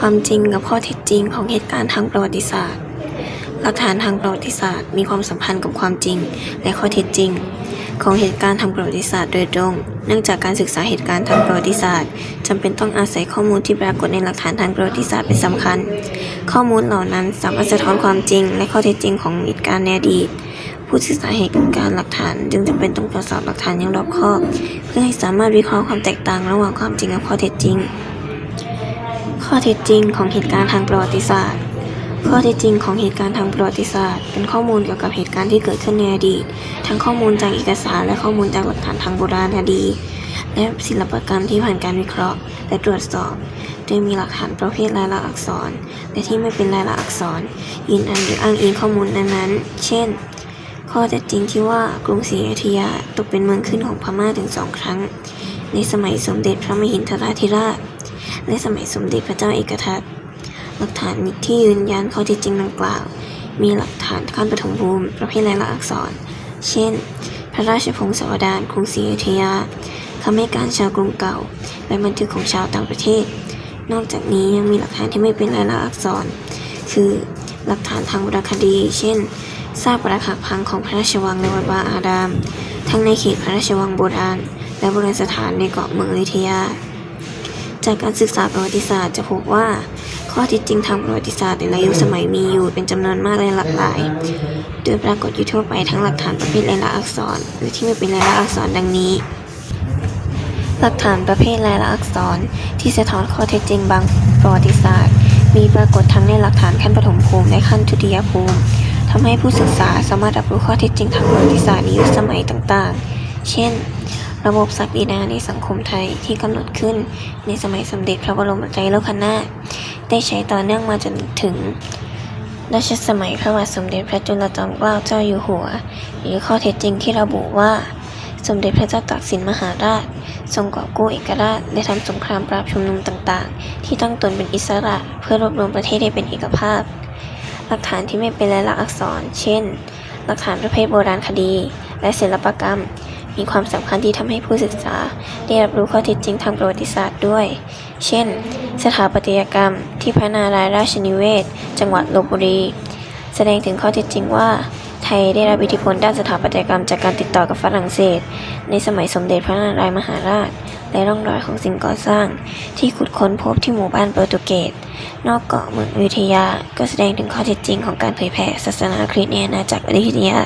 ความจริงกับข้อเท็จจริงของเหตุการณ์ทางประวัติศาสตร์ หลักฐานทางประวัติศาสตร์ มีความสัมพันธ์กับความจริง และข้อเท็จจริง ของเหตุการณ์ทางประวัติศาสตร์โดยตรง เนื่องจากการศึกษาเหตุการณ์ทางประวัติศาสตร์จำเป็นต้องอาศัยข้อมูลที่ปรากฏในหลักฐานทางประวัติศาสตร์เป็นสำคัญ ข้อมูลเหล่านั้นสามารถสะท้อนความจริง และข้อเท็จจริงของเหตุการณ์ในอดีตผู้ศึกษาเหตุการณ์หลักฐานจึงจำเป็นต้องตรวจสอบหลักฐานอย่างรอบคอบ เพื่อให้สามารถวิเคราะห์ความแตกต่างระหว่างความจริงกับข้อเท็จจริง ข้อเท็จจริงของเหตุการณ์ทางประวัติศาสตร์ ข้อเท็จจริงของเหตุการณ์ทางประวัติศาสตร์ เป็นข้อมูลเกี่ยวกับเหตุการณ์ที่เกิดขึ้นในอดีต ทั้งข้อมูลจากเอกสารและข้อมูลจากหลักฐานทางโบราณคดี และศิลปกรรมที่ผ่านการวิเคราะห์ และตรวจสอบ โดยมีหลักฐานประเภทลายลักษณ์อักษร และที่ไม่เป็นลายลักษณ์อักษรยืนยันหรืออ้างอิงข้อมูลนั้นๆ เช่น ข้อเท็จจริงที่ว่ากรุงศรีอยุธยาตกเป็นเมืองขึ้นของพม่าถึงสองครั้ง ในสมัยสมเด็จพระมหินทราธิราช และสมัยสมเด็จพระเจ้าเอกทัตหลักฐานที่ยืนยันข้อเท็จจริงดังกล่าว มีหลักฐานขั้นปฐมภูมิ ประเภทลายลักษณ์อักษร เช่น พระราชพงศาวดารกรุงศรีอยุธยาคำให้การชาวกรุงเก่า และบันทึกของชาวต่างประเทศ นอกจากนี้ยังมีหลักฐานที่ไม่เป็นลายลักษณ์อักษร คือหลักฐานทางโบรณคดี เช่นซากปรักหักพังของพระราชวังในวัดวาอาราม ทั้งในเขตพระราชวังโบราณ และโบราณสถานในเกาะเมืองอยุธยา จากการศึกษาประวัติศาสตร์จะพบว่า ข้อเท็จจริงทางประวัติศาสตร์แต่ละยุคสมัยมีอยู่เป็นจำนวนมากและหลากหลาย โดยปรากฏอยู่ทั่วไปทั้งหลักฐานประเภทลายลักษณ์อักษร หรือที่ไม่เป็นลายลักษณ์อักษรดังนี้ หลักฐานประเภทลายลักษณ์อักษร ที่สะท้อนข้อเท็จจริงบางประวัติศาสตร์ มีปรากฏทั้งในหลักฐานขั้นปฐมภูมิและขั้นทุติยภูมิทำให้ผู้ศึกษาสามารถรับรู้ข้อเท็จจริงทางประวัติศาสตร์ในยุคสมัยต่างๆ เช่น ระบบศักดินาในสังคมไทยที่กำหนดขึ้นในสมัยสมเด็จพระบรมไตรโลกนาถได้ใช้ต่อเนื่องมาจนถึงรัชสมัยพระบาทสมเด็จพระจุลจอมเกล้าเจ้าอยู่หัว หรือข้อเท็จจริงที่ระบุว่า สมเด็จพระเจ้าตากสินมหาราช ทรงกอบกู้เอกราชและทำสงครามปราบชุมนุมต่างๆ ที่ตั้งตนเป็นอิสระเพื่อรวบรวมประเทศให้เป็นเอกภาพ หลักฐานที่ไม่เป็นลายลักษณ์อักษร เช่น หลักฐานประเภทโบราณคดี และศิลปกรรม มีความสำคัญที่ทำให้ผู้ศึกษา ได้รับรู้ข้อเท็จจริงทางประวัติศาสตร์ด้วย เช่น สถาปัตยกรรมที่พระนารายณ์ราชนิเวศ จังหวัดลบบุรี แสดงถึงข้อเท็จจริงว่า ไทยได้รับอิทธิพลด้านสถาปัตยกรรมจากการติดต่อกับฝรั่งเศส ในสมัยสมเด็จพระนารายมหาราช และร่องรอยของสิ่งก่อสร้าง ที่ขุดค้นพบที่หมู่บ้านโปรตุเกส นอกเกาะเมืองอยุธยา ก็แสดงถึงข้อเท็จจริงของการเผยแผ่ศาสนาคริสต์ในอาณาจักรอยุธยา